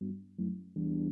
근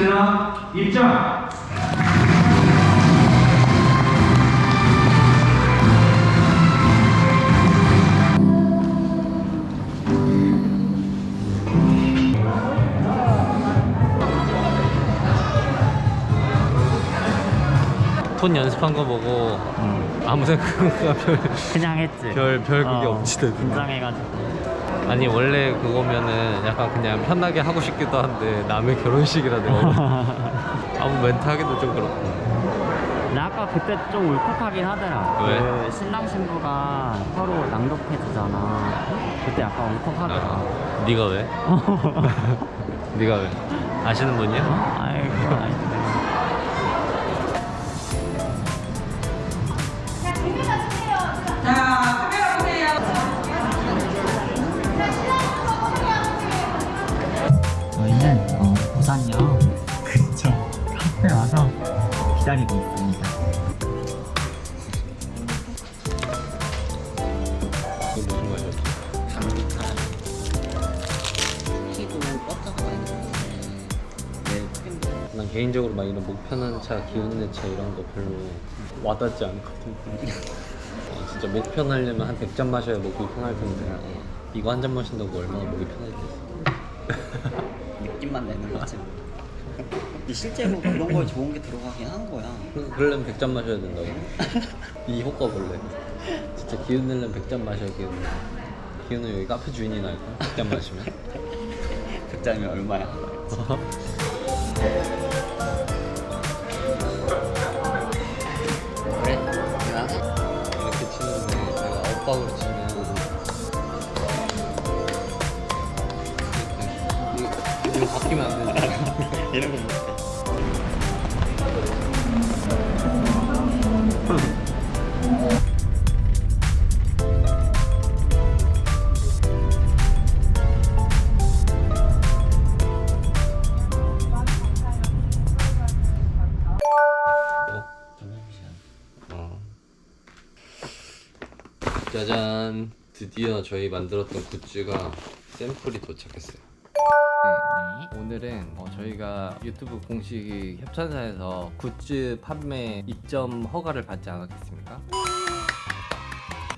신랑 입장! 톤 연습한 거 보고 아무 생각가 별, 그냥 했지. 별, 별 그게 어, 없지 긴장해가지고. 아니 원래 그거면은 약간 그냥 편하게 하고 싶기도 한데 남의 결혼식이라 내가 아무 멘트 하기도 좀 그렇고 근데 아까 그때 좀 울컥하긴 하더라. 왜? 그 신랑 신부가 서로 낭독해주잖아. 그때 약간 울컥하더라. 아, 네가 왜? 네가 왜? 아시는 분이야? 아이고, 아이고. 기다리고 있습니다. 무슨 말이야? 난 개인적으로 막 이런 목 편한 차, 기운 내 차 이런 거 별로 와닿지 않거든. 어, 진짜 목 편하려면 한 100잔 마셔야 목이 편할 텐데 이거 한 잔 마신다고 얼마나 목이 편해지겠어. 느낌만 내는 거지. 근데 실제로 그런 거에 좋은 게 들어가긴 한 거야. 그- 그러려면 100잔 마셔야 된다고. 이 효과 볼래. 진짜 기운 내려면 100잔 마셔야 기운 내. 기운은 여기 카페 주인이 날까? 100잔 마시면. 극장이면 얼마야? 그래? 나 이렇게 치는데 내가 엇박으로 치면 이거- 이거 바뀌면 안 되지 이런 건 못해. 짜잔 드디어 저희 만들었던 굿즈가 샘플이 도착했어요 네, 오늘은 어, 저희가 유튜브 공식 협찬사에서 굿즈 판매 입점 허가를 받지 않았겠습니까?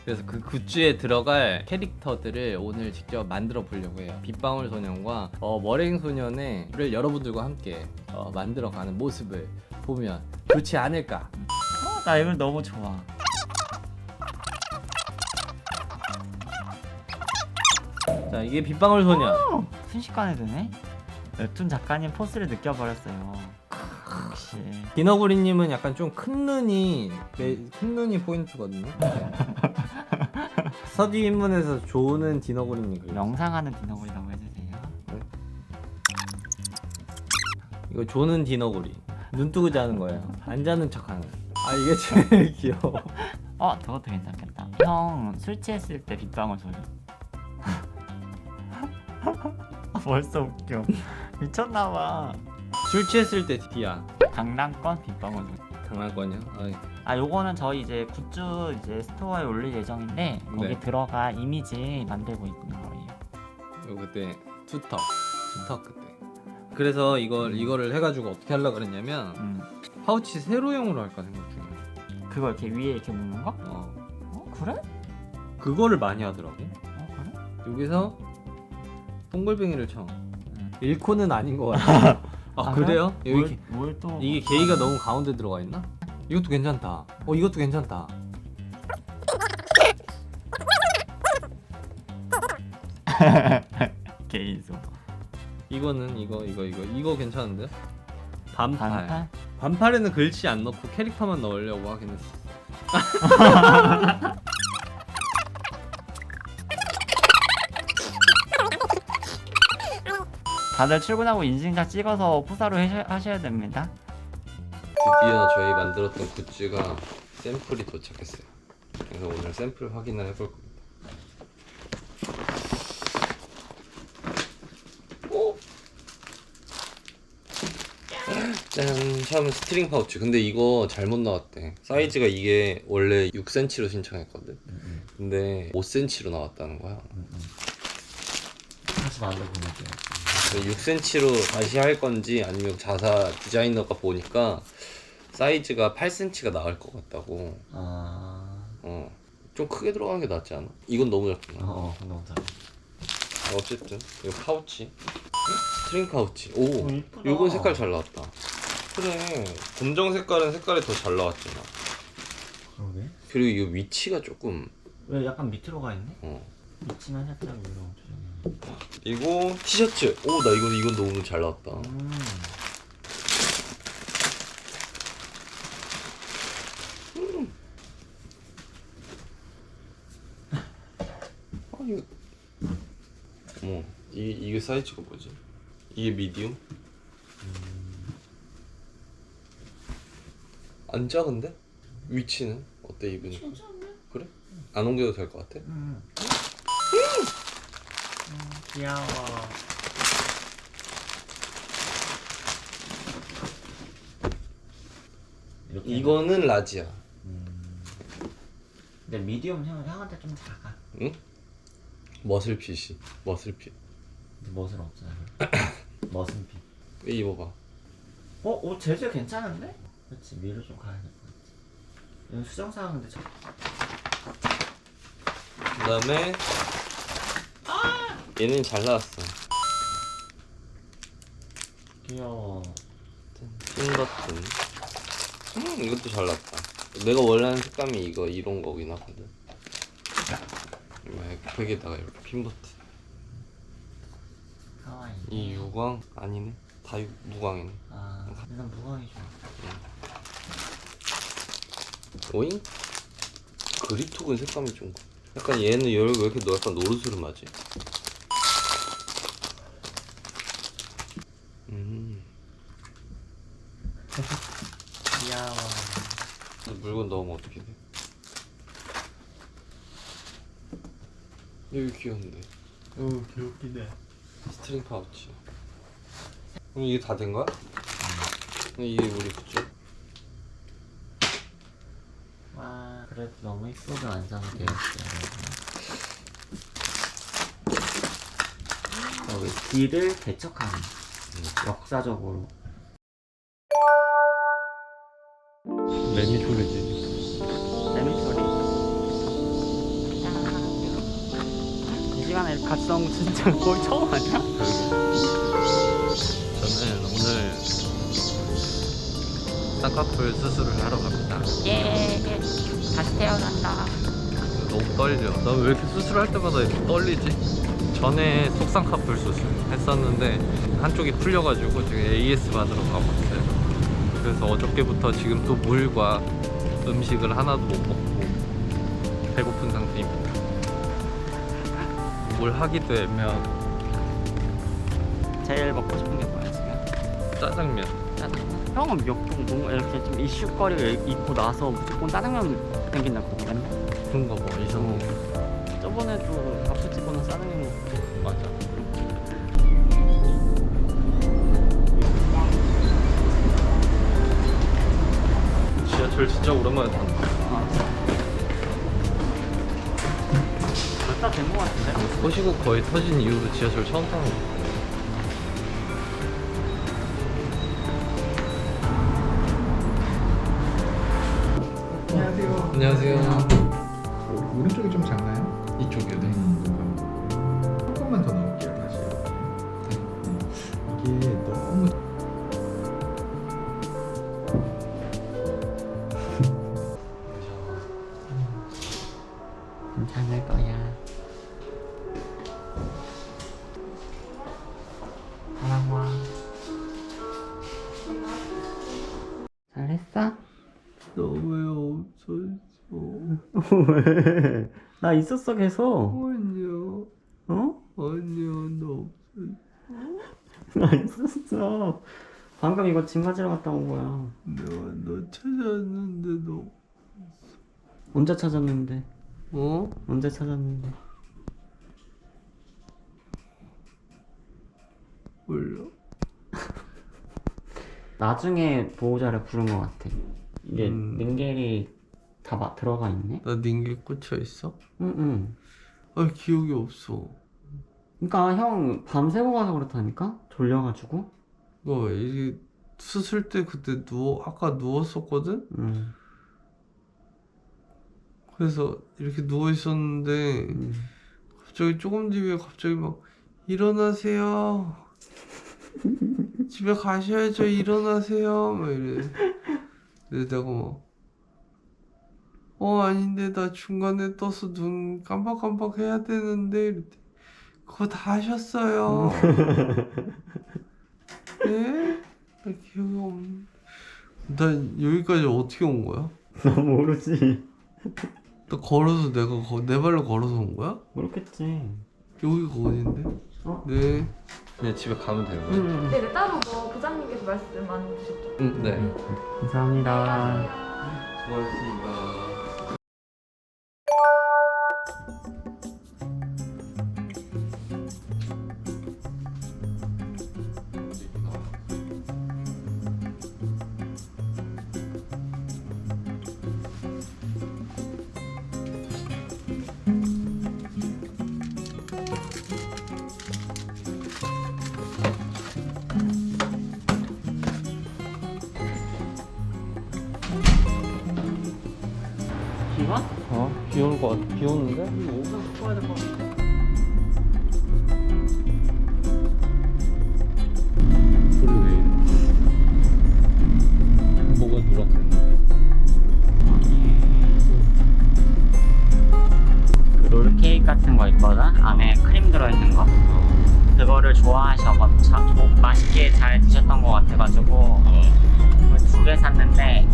그래서 그 굿즈에 들어갈 캐릭터들을 오늘 직접 만들어 보려고 해요. 빗방울 소년과 어, 머랭 소년의를 여러분들과 함께 어, 만들어가는 모습을 보면 좋지 않을까. 어, 나 이걸 너무 좋아. 자 이게 빗방울 소년. 순식간에 되네. 웹툰 작가님 포스를 느껴버렸어요. 역시. 디너구리님은 약간 좀 큰 눈이 매- 큰 눈이 포인트거든요. 서디 인문에서 조는 디너구리님. 명상하는 디너구리라고 해주세요. 이거 조는 디너구리. 눈 뜨고 자는 거예요. 안 자는 척하는. 아 이게 제일 귀여워. 어, 저것도 괜찮겠다. 형 술 취했을 때 빗방울 소리. 벌써 웃겨. 미쳤나봐. 술 취했을 때 디야. 강남권 빗방울 소리. 장난거냐? 아, 아, 요거는 저희 이제 굿즈 이제 스토어에 올릴 예정인데 거기 네. 들어가 이미지 만들고 있는 거예요. 이거 그때 투턱 투턱 그때. 그래서 이걸 이거를 해가지고 어떻게 하려 고 그랬냐면 음. 파우치 세로형으로 할까 생각 중이야. 그거 이렇게 위에 이렇게 묶는 거? 어 어, 그래? 그거를 많이 하더라고. 어, 그래? 여기서 동글뱅이를 쳐. 음. 일코는 아닌 것 같아. 아, 아, 그래요? 그래? 여기 뭘, 뭘 또? 이게 게이가 너무 가운데 들어가 있나? 이것도 괜찮다. 어 이것도 괜찮다. 게이소. 이거는 이거 이거 이거 이거 괜찮은데? 반팔. 반팔? 반팔에는 글씨 안 넣고 캐릭터만 넣으려고 하긴 했어. 다들 출근하고 인증샷 찍어서 해셔- 하셔야 됩니다. 드디어 저희 만들었던 굿즈가 샘플이 도착했어요. 그래서 오늘 샘플 확인을 해볼 겁니다. 오! 짠! 처음에 스트링 파우치. 근데 이거 잘못 나왔대. 사이즈가 이게 원래 6cm로 신청했거든. 근데 5cm로 나왔다는 거야. 다시 만들어 보내게요. 6cm로 다시 할 건지 아니면 자사 디자이너가 보니까 사이즈가 8cm가 나을 것 같다고. 아, 어. 좀 크게 들어가는 게 낫지 않아? 이건 너무 작구나. 어, 너무 잘. 어쨌든 이거 파우치. 스트링 파우치. 오. 오, 이쁘다. 요건 색깔 잘 나왔다. 그래. 검정 색깔은 색깔이 더 잘 나왔잖아. 그러게. 그리고 이거 위치가 조금 왜 약간 밑으로 가 있네? 어. 밑치만 살짝 위로 조정해. 그리고 티셔츠. 오, 나 이거 이건 너무 잘 나왔다. 음. 아, 이거. 어머, 이 이게 사이즈가 뭐지? 이게 미디움? 안 작은데? 위치는 어때 입으니까? 그래? 안 옮겨도 될 것 같아? 음. 음, 귀여워. 이렇게 이거는 라지야. 근데 미디엄 형은 형한테 좀 작아. 응? 머슬핏이. 머슬핏. 근데 멋은 없잖아. 멋은 비. 이거 입어봐. 어, 옷 재질 괜찮은데? 그렇지 위로 좀 가야 될 것 같아. 이건 수정 사항인데 저... 그 다음에 얘는 잘 나왔어. 귀여워. 핀 버튼. 음, 이것도 잘 나왔다. 내가 원하는 색감이 이거 이런 거긴 하거든. 이거 벽에다가 이렇게 핀 버튼. 이 유광 아니네. 다 유, 무광이네. 아, 일단 무광이 좋아. 오잉? 그립톡은 색감이 좀 약간 얘는 왜 이렇게 너 약간 노르스름하지? 음 귀여워. 물건 넣으면 어떻게 돼? 여기 귀여운데 오, 귀엽긴해. 스트링 파우치 그럼 이게 다 된 거야? 그럼 이게 우리 굿즈? 와, 그래도 너무 이쁘게 완성되었어요. 여기 뒤를 개척하는 역사적으로 매미 소리 진짜 거의 처음 아니야? 저는 오늘 쌍꺼풀 수술을 하러 갑니다. 예, 다시 태어난다. 너무 떨려. 나 왜 이렇게 수술할 때마다 이렇게 떨리지? 전에 속쌍꺼풀 수술 했었는데 한쪽이 풀려가지고 지금 AS 받으러 가고 있어요. 그래서 어저께부터 지금 또 물과 음식을 하나도 못 먹고 배고픈 상태입니다. 뭘 하기도 애매하고 제일 먹고 싶은 게 뭐야 지금? 짜장면. 짜장면. 형은 몇종 뭔가 이렇게 좀 이슈거리를 입고 나서 무조건 짜장면 생긴다고 그랬나? 그런가 봐 이상해. 저번에도 밥솥 집어넣어 짜장면 먹고 맞아. 지하철 진짜 오랜만에 탄다. 몇 달된거 같은데? 호시국 거의 터진 이후로 지하철 처음 타는 거 같아요. 안녕하세요. 안녕하세요. 왜? 나 있었어 계속. 아니요. 어? 아니요. 너 나 있었어. 방금 이거 짐 가지러 갔다 온 거야. 내가 너 찾았는데 너 언제 찾았는데? 어? 언제 찾았는데? 몰라. 나중에 보호자를 부른 것 같아. 이게 음. 능겔이 다 마- 들어가 있네. 나 닝기 꽂혀 있어? 응응. 아 기억이 없어. 그러니까 형 밤새고 가서 그렇다니까? 졸려가지고. 너 이게 수술 때 그때 누워 아까 누웠었거든? 응. 그래서 이렇게 누워 있었는데 응. 갑자기 조금 뒤에 갑자기 막 일어나세요. 집에 가셔야죠. 일어나세요. 막 이래. 근데 내가 막 어, 아닌데, 나 중간에 떠서 눈 깜빡깜빡 해야 되는데, 그거 다 하셨어요. 네? 나 기억이 없는데. 난 여기까지 어떻게 온 거야? 나 모르지. 나 걸어서 내가 거- 내 발로 걸어서 온 거야? 모르겠지. 여기가 어딘데? 어? 네. 그냥 집에 가면 되는 거야? 응. 네 네 따로 뭐 부장님께서 말씀 안 주셨죠? 응, 네. 감사합니다. 수고하셨습니다. 자, 조- 맛있게 잘 드셨던 것 같아가지고 두개 샀는데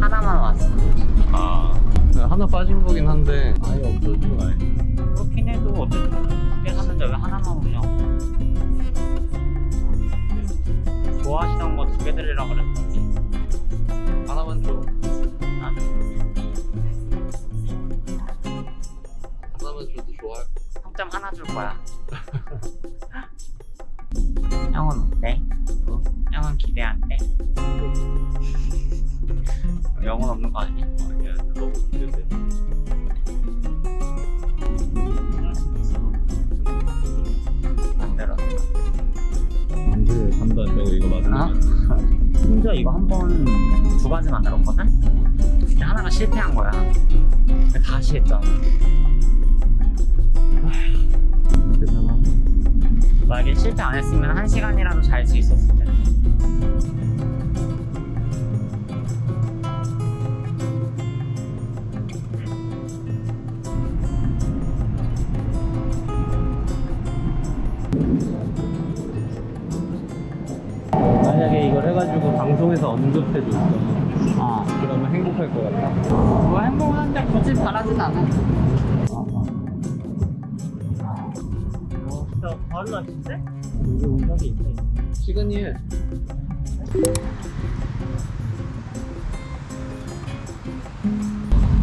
하나만 왔어. 아. 하나 빠진 거긴 한데. 아예 없어지고 아예. 그렇긴 해도 어쨌든 두 개 샀는데 왜 하나만 오냐고. 좋아하시던 거 두 개 드리라 그랬더니 하나만 줘. 나는 하나만 줘도 좋아할 평점 하나 줄 거야. 형은 어때? 어? 형은 기대 안 돼? 영혼 없는 거 아니야? 아니야. 너무 기대돼. 만들었어. 안 돼. 간다. 내가 이거 맞는 어? 심지어 이거 한 번 두 가지 만들었거든? 근데 하나가 실패한 거야. 다시 했잖아. 만약에 실패 안 했으면 한 시간이라도 잘 수 있었을 텐데. 만약에 이걸 해가지고 방송에서 언급해줬어. 어. 그러면 행복할 것 같아. 뭐 행복한데 굳이 바라진 않아. 어, 진짜? 여기 온 적이. 시간이 해.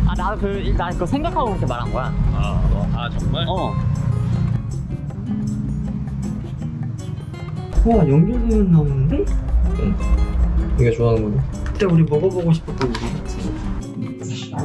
아 나도 그, 나 그거 생각하고 그렇게 말한 거야. 아, 너, 아 정말? 어. 와 연결되면 나오는데? 이게 좋아하는 거네. 그때 우리 먹어보고 싶었던 우리 종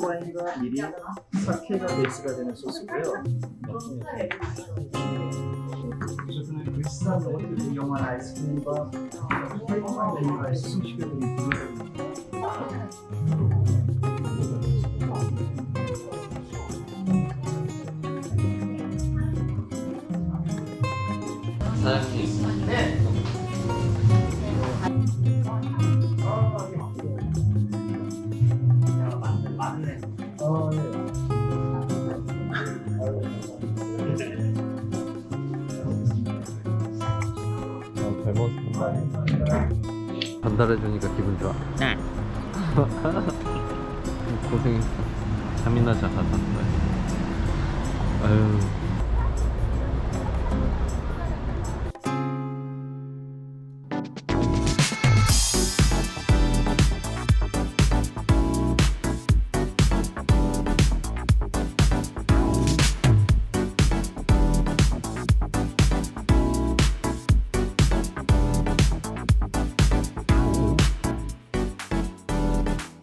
레드 와인과 미리, 사케가 베이스가 되는 소스고요. 이것은 비싼 것들 이용한 아이스크림과 화이트 블루 전달해주니까 기분 좋아. 네. 고생했어. 잠이나 자다 잤어요. 아유.